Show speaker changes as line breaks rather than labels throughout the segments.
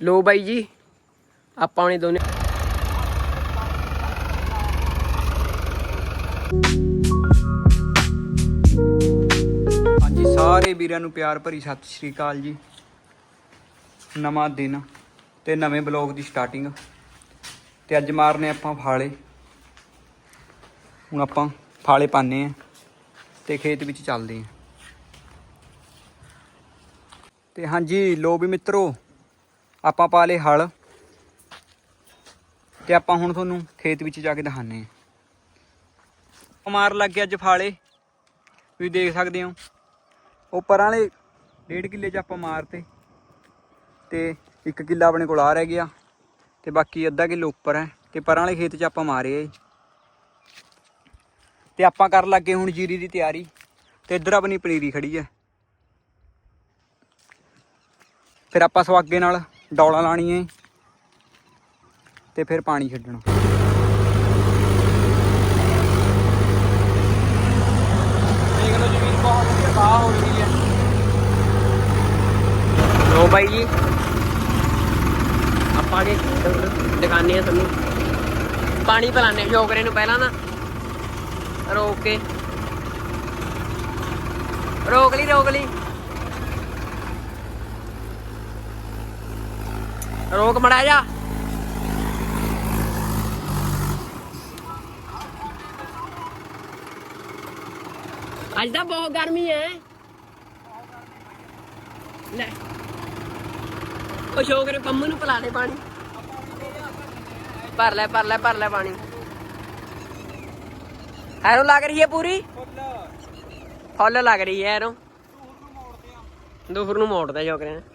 ਲੋ ਬਾਈ ਜੀ, ਆਪਾਂ ਨੇ ਦੋਨੇ
ਹਾਂਜੀ, ਸਾਰੇ ਵੀਰਾਂ ਨੂੰ ਪਿਆਰ ਭਰੀ ਸਤਿ ਸ਼੍ਰੀ ਅਕਾਲ ਜੀ। ਨਵਾਂ ਦਿਨ ਤੇ ਨਵੇਂ ਬਲੌਗ ਦੀ ਸਟਾਰਟਿੰਗ ਤੇ ਅੱਜ ਮਾਰਨੇ ਆਪਾਂ ਫਾਲੇ। ਹੁਣ ਆਪਾਂ ਫਾਲੇ ਪਾਣੇ ਆ ਤੇ ਖੇਤ ਵਿੱਚ ਚੱਲਦੇ ਆ ਤੇ ਹਾਂਜੀ, ਲੋ ਵੀ ਮਿੱਤਰੋ ਆਪਾਂ ਪਾ ਲਏ ਹਲ ਤੇ ਆਪਾਂ ਹੁਣ ਤੁਹਾਨੂੰ ਖੇਤ ਵਿੱਚ ਜਾ ਕੇ ਦਿਖਾਣੇ ਆ ਮਾਰ ਲੱਗ ਗਿਆ ਅੱਜ ਫਾਲੇ। ਤੁਸੀਂ ਦੇਖ ਸਕਦੇ ਹੋ। ਉਹ ਪਰਾਂ ਵਾਲੇ ਡੇਢ ਕਿੱਲੇ ਚ ਆਪਾਂ ਮਾਰਤੇ। ਤੇ ਇੱਕ ਕਿੱਲਾ ਆਪਣੇ ਕੋਲ ਆ ਰਹਿ ਗਿਆ। ਤੇ ਬਾਕੀ ਅੱਧਾ ਕਿੱਲੋ ਉੱਪਰ ਹੈ। ਤੇ ਪਰਾਂ ਵਾਲੇ ਖੇਤ ਚ ਆਪਾਂ ਮਾਰੇ ਆ ਜੀ। ਤੇ ਆਪਾਂ ਕਰਨ ਲੱਗੇ ਹੁਣ ਜੀਰੀ ਦੀ ਤਿਆਰੀ। ਤੇ ਇੱਧਰ ਆਪਣੀ ਪਨੀਰੀ ਖੜੀ ਹੈ। ਫਿਰ ਆਪਾਂ ਸਵਾਗੇ ਨਾਲ ਡੌਲਾਂ ਲਾਣੀਆਂ ਤੇ ਫਿਰ ਪਾਣੀ ਛੱਡਣਾ। ਦੇਖ ਲਓ ਜ਼ਮੀਨ ਬਹੁਤ ਵਧੀਆ ਬਾਹ ਹੋ ਰਹੀ ਹੈ।
ਲੋ ਬਾਈ ਜੀ। ਆਪਾਂ ਨੇ ਦੁਕਾਨੇ ਆ ਤੁਹਾਨੂੰ। ਪਾਣੀ ਪਿਲਾਣੇ ਜੋਗਰੇ ਨੂੰ ਪਹਿਲਾਂ ਨਾ। ਰੋਕ ਕੇ। ਰੋਕ ਲਈ ਰੋਕ ਲਈ। ਰੋਕ ਮੜਾ ਜਾ। ਅੱਜ ਤਾਂ ਬਹੁਤ ਗਰਮੀ ਹੈ ਲੈ। ਉਹ ਸ਼ੋਕਰੇ ਪੰਮੂ ਨੂੰ ਪਿਲਾ ਦੇ ਪਾਣੀ। ਭਰ ਲੈ ਭਰ ਲੈ ਭਰ ਲੈ ਪਾਣੀ। ਐਰੋ ਲੱਗ ਰਹੀ ਹੈ ਪੂਰੀ? ਫੁੱਲ। ਲੱਗ ਰਹੀ ਹੈ ਐਰੋ। ਦੂਰ ਨੂੰ ਮੋੜਦਾ ਸ਼ੋਕਰੇ ਨੇ।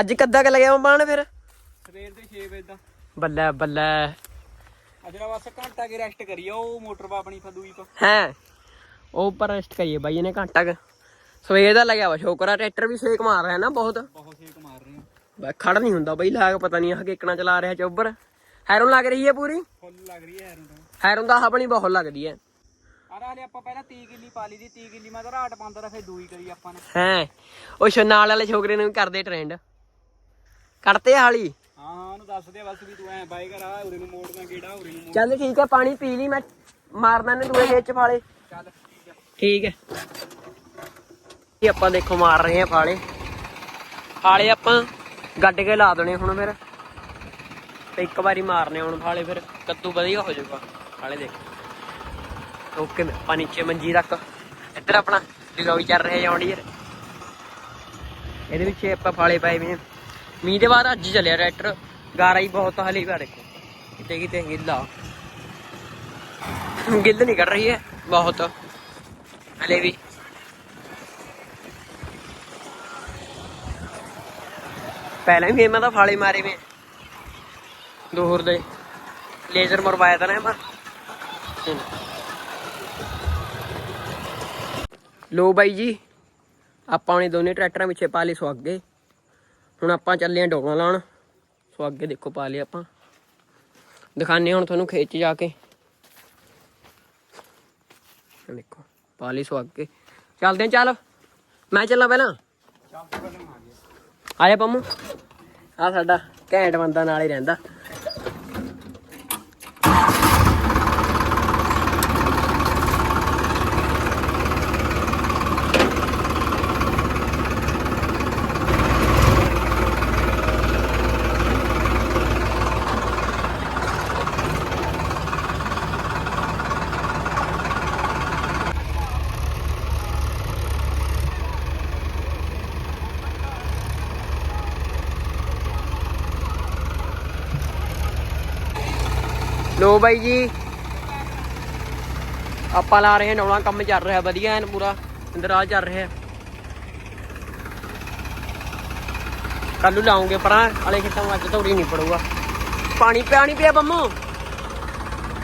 ਅੱਜ ਕੱਦਾ ਕ ਲੱਗਿਆ ਬਾਣ ਫਿਰ?
ਸਵੇਰ ਦੇ 6 ਵਜੇ ਦਾ।
ਬੱਲੇ ਬੱਲੇ।
ਅੱਜ ਦਾ ਬਸ ਘੰਟਾ ਕੇ ਰੈਸਟ ਕਰੀਏ ਉਹ ਮੋਟਰ ਪਾ ਆਪਣੀ ਫਦੂਈ ਪਾ
ਹੈ? ਉਹ ਉੱਪਰ ਰੈਸਟ ਕਰੀਏ ਬਾਈ ਇਹਨੇ ਘੰਟਾ ਕ। ਸਵੇਰ ਦਾ ਲੱਗਿਆ ਵਾ ਸ਼ੋਕਰਾ ਟਰੈਕਟਰ ਵੀ ਸੇਕ ਮਾਰ ਰਿਹਾ ਨਾ ਬਹੁਤ।
ਬਹੁਤ ਛੇਕ ਮਾਰ ਰਹੇ ਆ।
ਬਈ ਖੜ ਨਹੀਂ ਹੁੰਦਾ ਬਈ ਲਾਗ ਪਤਾ ਨਹੀਂ ਆਹ ਕਿੱਕਣਾ ਚਲਾ ਰਿਹਾ ਚੋਬਰ ਹੈਰੋਂ ਲੱਗ ਰਹੀ ਹੈ ਪੂਰੀ?
ਫੁੱਲ ਲੱਗ ਰਹੀ ਹੈ ਹੈਰਨ ਤਾਂ।
ਹੈਰੋਂ ਦਾ ਆਪਣੀ ਬਹੁਤ ਲੱਗਦੀ ਹੈ
ਆਹ ਹਲੇ ਆਪਾਂ ਪਹਿਲਾਂ 30 ਕਿੱਲੀ ਪਾ ਲਈ ਦੀ 30 ਕਿੱਲੀ ਮੈਂ ਤਾਂ ਰਾਟ ਪਾਉਂਦਾ ਤਾਂ ਫਿਰ ਦੂਈ ਕਰੀ ਆਪਾਂ ਨੇ।
ਹੈ? ਉਹ ਸ਼ ਨਾਲ ਵਾਲੇ ਛੋਕਰੇ ਨੂੰ ਵੀ ਕਰਦੇ ਟ੍ਰੈਂਡ ਕੱਢਤੇ ਹਾਲੀ?
ਹਾਂ ਹਾਂ ਉਹਨੂੰ ਦੱਸ ਦੇ ਬਸ ਵੀ ਤੂੰ ਐ ਬਾਈ ਕਰ ਆ ਉਰੇ ਨੂੰ ਮੋੜਨਾ ਕਿਹੜਾ ਉਰੇ ਨੂੰ ਮੋੜ
ਚੱਲ ਠੀਕ ਹੈ ਪਾਣੀ ਪੀ ਲਈ ਮੈਂ ਮਾਰਦਾ ਨੇ ਦੂਏ ਖੇਤ ਚ ਫਾਲੇ।
ਚੱਲ ਠੀਕ ਹੈ
ਇਹ ਆਪਾਂ ਦੇਖੋ ਮਾਰ ਰਹੇ ਆ ਫਾਲੇ। ਫਾਲੇ ਆਪਾਂ ਗੱਡ ਕੇ ਲਾ ਦੇਣੇ ਹੁਣ ਫਿਰ। ਤੇ ਇੱਕ ਵਾਰੀ ਮਾਰਨੇ ਹੁਣ ਫਾਲੇ ਫਿਰ ਕੱਦੂ ਵਧੀਆ ਹੋ ਜਾਊਗਾ। ਫਾਲੇ ਦੇਖ। ਓਕੇ ਆਪਾਂ ਨੀਚੇ ਮੰਜੀ ਤੱਕ। ਇੱਧਰ ਆਪਣਾ ਡਿਗਾਉਈ ਚੱਲ ਰਿਹਾ ਜੌਂਡੀ ਯਾਰ ਇਹਦੇ ਵਿੱਚ ਆਪਾਂ ਫਾਲੇ ਪਾਏ ਵੀ ਨੇ ਮੀਂਹ ਦੇ ਬਾਅਦ ਅੱਜ ਚੱਲਿਆ ਟਰੈਕਟਰ। ਗਾਰਾ ਹੀ ਬਹੁਤ ਹਲੇ ਵੀ ਦੇਖੋ। ਕਿਤੇ ਕਿਤੇ ਗਿੱਲਾ ਗਿੱਲ ਨਹੀਂ ਕਰ ਰਹੀ ਹੈ। ਬਹੁਤ। ਹਲੇ ਵੀ। ਪਹਿਲਾਂ ਵੀ ਇਹਨਾਂ ਦਾ ਫਾਲੇ ਮਾਰੇ ਵੇ। ਦੋਹਰ ਦੇ। ਲੇਜ਼ਰ ਮਰਵਾਇਆ ਤਾਂ ਨਾ ਮੈਂ। ਲੋ ਬਾਈ ਜੀ, ਆਪਾਂ ਨੇ ਦੋਨੇ ਟਰੈਕਟਰਾਂ ਪਿੱਛੇ ਪਾ ਲਏ ਸੁਆਗੇ ਹੁਣ ਆਪਾਂ ਚੱਲੇ ਆਂ ਡੋਲਾਂ ਲਾਉਣ। ਸੁਆਗੇ ਦੇਖੋ ਪਾ ਲਏ ਆਪਾਂ। ਦਿਖਾਣੇ ਹੁਣ ਤੁਹਾਨੂੰ ਖੇਤ 'ਚ ਜਾ ਕੇ। ਦੇਖੋ ਪਾ ਲਈ ਸੁਆਗੇ ਚੱਲਦੇ ਆਂ ਚੱਲ। ਮੈਂ ਚੱਲਾਂ ਪਹਿਲਾਂ।
ਆ
ਆਇਆ ਪੰਮੂ। ਆ ਸਾਡਾ ਘੈਂਟ ਬੰਦਾ ਨਾਲ ਹੀ ਰਹਿੰਦਾ। ਲੋ ਬਾਈ ਜੀ। ਆਪਾਂ ਲਾ ਰਹੇ ਹਾਂ ਕੰਮ ਚੱਲ ਰਿਹਾ, ਵਧੀਆ ਐਨ ਪੂਰਾ ਅੰਦਰ ਚੱਲ ਰਿਹਾ। ਕੱਲੂ ਲਾਉਂਗੇ ਪਰਾਂ ਵਾਲੇ ਖੇਤਾਂ ਵਿੱਚ ਧੌੜੀ ਨਹੀਂ ਪੜੂਗਾ। ਪਾਣੀ ਪਿਆ ਨਹੀਂ ਪਿਆ ਬੰਮੋ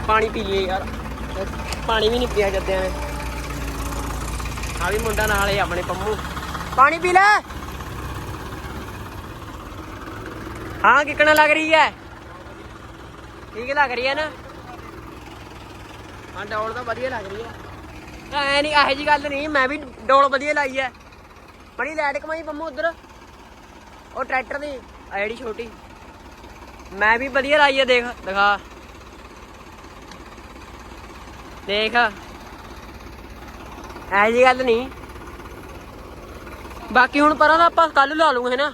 ਪਾਣੀ ਪੀ ਲਈਏ ਯਾਰ। ਪਾਣੀ ਵੀ ਨਹੀਂ ਪਿਆ ਜੱਦਿਆਂ ਨੇ। ਆ ਵੀ ਮੁੰਡਾ ਨਾਲ ਹੀ ਆਪਣੇ ਪੰਮੂ। ਪਾਣੀ ਪੀ ਲੈ। ਹਾਂ, ਕਿਕਣਾ ਲੱਗ ਰਹੀ ਹੈ? ਠੀਕ ਲੱਗ ਰਹੀ ਹੈ ਨਾ? ਹਾਂ ਡੋਲ ਤਾਂ ਵਧੀਆ ਲੱਗ ਰਹੀ ਹੈ ਐ ਨਹੀਂ ਇਹੋ ਜੀ ਗੱਲ ਨਹੀਂ ਮੈਂ ਵੀ ਡੋਲ ਵਧੀਆ ਲਾਈ ਹੈ ਮੜੀ ਲਾਈਟ ਕਮਾਈ ਪੰਮੂ ਉਧਰ। ਉਹ ਟਰੈਕਟਰ ਦੀ ਆ ਜਿਹੜੀ ਛੋਟੀ। ਮੈਂ ਵੀ ਵਧੀਆ ਲਾਈ ਆ ਦੇਖ ਦਿਖਾ। ਦੇਖ। ਐ ਜੀ ਗੱਲ ਨਹੀਂ। ਬਾਕੀ ਹੁਣ ਪਰਾਂ ਦਾ ਆਪਾਂ ਕੱਲ ਲਾ ਲੂਗੇ ਹੈਨਾ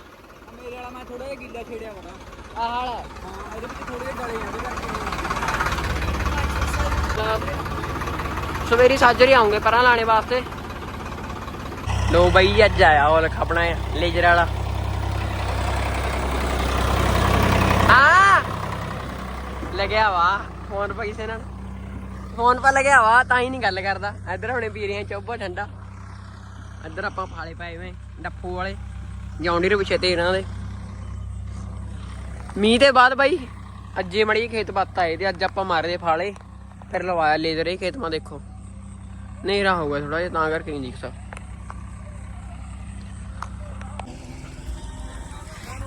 ਮੇਰੇ ਵਾਲਾ ਮੈਂ ਥੋੜਾ ਜਿਹਾ ਗਿੱਲਾ ਛੇੜਿਆ ਬੜਾ
ਆਹ। ਵਾਲਾ
ਹਾਂ ਇਹਦੇ ਵਿੱਚ ਥੋੜੇ ਜਿਹੇ ਡਲੇ ਆ ਉਹਦੇ ਕਰਕੇ
ਸਵੇਰੀ ਸਾਜਰੀ ਆਉਂਗੇ ਪਰਾਂ ਲਾਣੇ ਵਾਸਤੇ। ਲੋ ਬਈ, ਅੱਜ ਆਇਆ ਉਹ ਲਖ ਆਪਣਾ ਲੇਜਰ ਵਾਲਾ। ਹਾਂ ਲੱਗਿਆ ਵਾ, ਫੋਨ ਪੈਸੇ ਨਾਲ। ਫੋਨ ਪਾ ਲੱਗਿਆ ਵਾ, ਤਾਂ ਹੀ ਨਹੀਂ ਗੱਲ ਕਰਦਾ। ਇੱਧਰ ਹੁਣੇ ਪੀ ਰਹੇ ਚੋਬਾ ਠੰਡਾ। ਇੱਧਰ ਆਪਾਂ ਫਾਲੇ ਪਾਏ ਵੇ ਡੱਫੂ ਵਾਲੇ। ਜੌਂਡੀਰ ਪਿੱਛੇ ਤੇ ਇਹਨਾਂ ਦੇ। ਮੀਂਹ ਦੇ ਬਾਅਦ ਬਾਈ ਅੱਜੇ ਮੜੀ ਖੇਤ ਬੱਤ ਆਏ ਤੇ ਅੱਜ ਆਪਾਂ ਮਾਰੇ ਫਾਲੇ ਫਿਰ ਲਵਾਇਆ ਲੇਜ਼ਰ ਇਹ ਖੇਤ ਮਾ ਦੇਖੋ। ਨੇਰਾ ਹੋਊਗਾ ਥੋੜਾ ਜਿਹਾ ਤਾਂ ਕਰਕੇ ਨਹੀਂ ਦਿਖ ਸਕਦਾ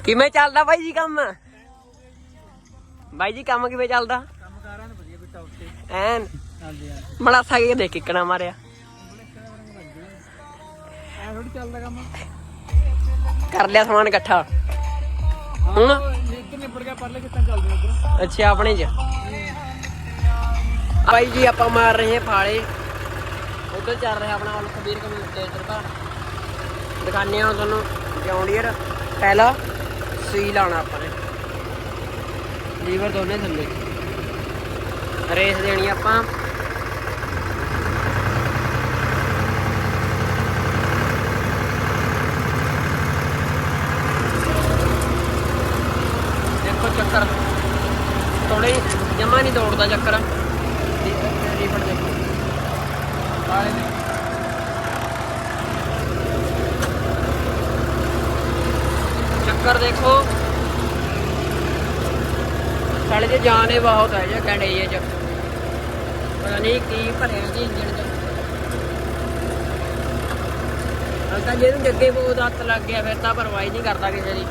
ਕਿਵੇਂ ਚੱਲਦਾ ਬਾਈ ਜੀ ਕੰਮ? ਬਾਈ ਜੀ ਕੰਮ ਕਿਵੇਂ ਚੱਲਦਾ?
ਕੰਮ ਕਾਰਾਂ ਨੂੰ ਵਧੀਆ ਬਿਟਾ ਉੱਤੇ
ਐਨ
ਹਾਂਜੀ
ਮਲਾਸਾ ਕੇ ਦੇਖ ਕਿੱਕਣਾ ਮਾਰਿਆ?
ਐ ਥੋੜੀ ਚੱਲਦਾ ਕੰਮ।
ਕਰ ਲਿਆ ਸਮਾਨ ਇਕੱਠਾ। ਹੁਣ?
ਨਿਬੜ ਗਿਆ, ਪਰਲੇ ਕਿੱਦਾਂ ਚੱਲਦੇ ਉੱਧਰ।
ਅੱਛਾ, ਆਪਣੇ ਚ। ਬਾਈ ਜੀ, ਆਪਾਂ ਮਾਰ ਰਹੇ ਹਾਂ ਫਾਲੇ। ਉਧਰ ਚੱਲ ਰਿਹਾ ਆਪਣਾ ਹਲ ਖਬੀਰ ਕਮਿਊਨਿਟੀ ਦਾ ਦਿਖਾਣੇ ਆ ਤੁਹਾਨੂੰ ਜੌਂਡੀਅਰ ਪਹਿਲਾ ਸੀ ਲਾਣਾ ਆਪਾਂ ਨੇ। ਲੀਵਰ ਦੋਨੇ ਥੱਲੇ। ਰੇਸ ਦੇਣੀ ਆਪਾਂ ਦੇਖੋ ਚੱਕਰ ਥੋੜੇ ਜਮਾ ਨਹੀਂ ਦੌੜਦਾ ਚੱਕਰ। ਰੀਫਰ ਦੇਖੋ ਆਲੇ ਦੇ ਚੱਕਰ ਦੇਖੋ। ਸਾਡੇ ਦੇ ਜਾਨ ਇਹ ਬਹੁਤ ਹੈ, ਜੇ ਕਹਿੰਦੇ ਇਹ ਚ ਪਤਾ ਨਹੀਂ ਕੀ ਭਰਿਆ ਜੀ ਇੰਜਣ ਚ। ਅੰਕਾ ਜੇ ਨੂੰ ਜੱਗੇ ਬਹੁਤ ਹੱਥ ਲੱਗ ਗਿਆ, ਫਿਰ ਤਾਂ ਪਰਵਾਹੀ ਨਹੀਂ ਕਰਦਾ ਕਿਸੇ ਦੀ।